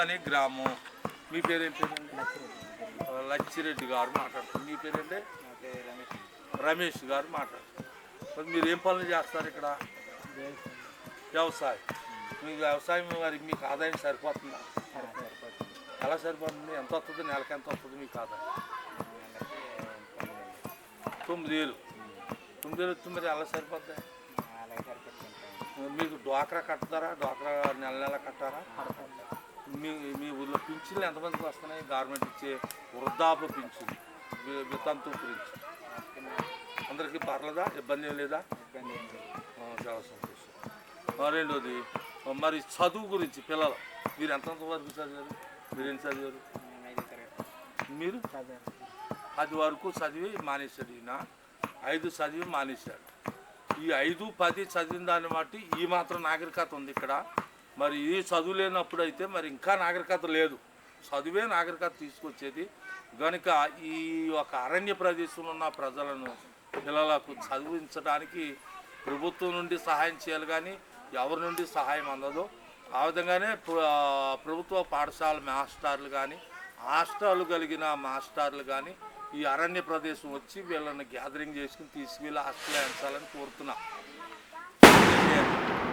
అని గ్రామం. మీ పేరేం పేరండి లచ్చిరెడ్డి గారు మాట్లాడుతున్నారు. మీ పేరేంటి? రమేష్. గారు మాట్లాడుతున్నారు. మరి ఏం పనులు చేస్తారు ఇక్కడ? వ్యవసాయం. మీకు వ్యవసాయం మరి మీకు ఆదాయం సరిపోతుందా? ఎలా సరిపోతుంది? ఎంత వస్తుంది? నెలకి ఎంత వస్తుంది మీకు ఆదాయం? తొమ్మిది వేలు. తొమ్మిది వేలు మరి ఎలా సరిపోద్ది? మీకు డ్వాక్రా కట్టుతారా డ్వాక్రా నెల నెల కట్టారా? మీ మీ ఊళ్ళో పింఛన్లు ఎంతమందికి వస్తున్నాయి? గవర్నమెంట్ ఇచ్చే వృద్ధాప్య పింఛన్ వితంతు పింఛన్. అందరికీ పర్లేదా? ఇబ్బంది ఏం లేదా? చాలా సంతోషం. రెండోది మరి చదువు గురించి పిల్లలు మీరు ఎంతెంత వరకు చదివారు? మీరు ఏం చదివారు? మీరు? పది వరకు చదివి మానేశాడు ఈయన. ఐదు చదివి మానేశాడు. ఈ ఐదు పది చదివిన దాన్ని బట్టి ఈ మాత్రం నాగరికత ఉంది ఇక్కడ. మరి ఈ చదువు లేనప్పుడు అయితే మరి ఇంకా నాగరికత లేదు. చదువే నాగరికత తీసుకొచ్చేది. కనుక ఈ ఒక అరణ్య ప్రదేశంలో ఉన్న ప్రజలను పిల్లలకు చదివించడానికి ప్రభుత్వం నుండి సహాయం చేయాలి కానీ ఎవరి నుండి సహాయం అందదో. ఆ విధంగానే ప్రభుత్వ పాఠశాల మాస్టర్లు కానీ హాస్టల్ కలిగిన మాస్టర్లు కానీ ఈ అరణ్య ప్రదేశం వచ్చి వీళ్ళని గ్యాదరింగ్ చేసుకుని తీసుకువెళ్ళి హాస్టల్ అంచాలని కోరుతున్నా.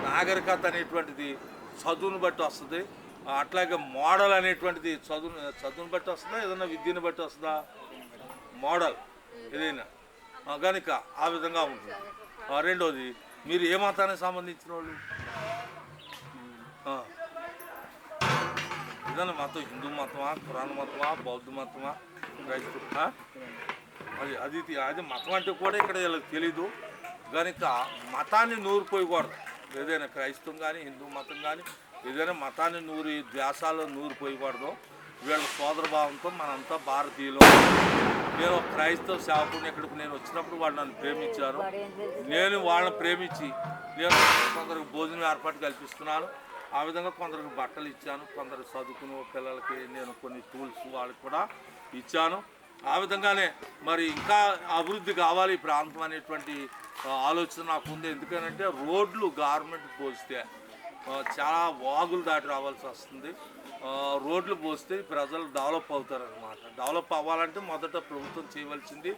నాగరికత అనేటువంటిది చదువును బట్టి వస్తుంది. అట్లాగే మోడల్ అనేటువంటిది చదువు చదువును బట్టి వస్తుందా? ఏదైనా విద్యను బట్టి వస్తుందా? మోడల్ ఏదైనా. కనుక ఆ విధంగా ఉంటుంది. రెండోది మీరు ఏ మతానికి సంబంధించిన వాళ్ళు? ఏదైనా మతం హిందూ మతమా పురాణ మతమా బౌద్ధ మతమా క్రైస్తవ అది అది అది మతం అంటే కూడా ఇక్కడ వీళ్ళకి తెలీదు. కనుక మతాన్ని నూరిపోయకూడదు. ఏదైనా క్రైస్తవం కానీ హిందూ మతం కానీ ఏదైనా మతాన్ని నూరి నూరు నూరిపోయకూడదు వీళ్ళ సోదర భావంతో మనంతా భారతీయులు. నేను ఒక క్రైస్తవ సేవకుని ఇక్కడికి నేను వచ్చినప్పుడు వాళ్ళు నన్ను ప్రేమించారు. నేను వాళ్ళని ప్రేమించి నేను కొందరికి భోజనం ఏర్పాటు కల్పిస్తున్నాను. ఆ విధంగా కొందరికి బట్టలు ఇచ్చాను. కొందరు చదువుకునే పిల్లలకి నేను కొన్ని టూల్స్ వాళ్ళకి కూడా ఇచ్చాను. ఆ విధంగానే మరి ఇంకా అభివృద్ధి కావాలి ఈ ప్రాంతం అనేటువంటి ఆలోచన నాకు ఉంది. ఎందుకనంటే రోడ్లు గవర్నమెంట్ పోస్తే చాలా వాగులు దాటి రావాల్సి వస్తుంది. రోడ్లు పోస్తే ప్రజలు డెవలప్ అవుతారనమాట డెవలప్ అవ్వాలంటే మొదట ప్రభుత్వం చేయవలసింది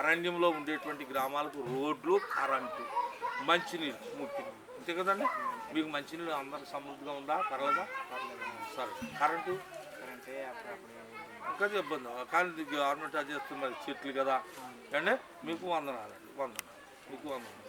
అరణ్యంలో ఉండేటువంటి గ్రామాలకు రోడ్లు కరెంటు మంచినీళ్ళు ముఖ్యంగా అంతే కదండి? మీకు మంచినీళ్ళు అందరూ సమృద్ధిగా ఉందా? పర్లేదా? సరే. కరెంటు ఇంకా ఇబ్బంది కానీ గవర్నమెంట్ అది చేస్తుంది మరి చెట్లు కదా. అండి మీకు వందనాలండి వందనాలు. మీకు వందనాలు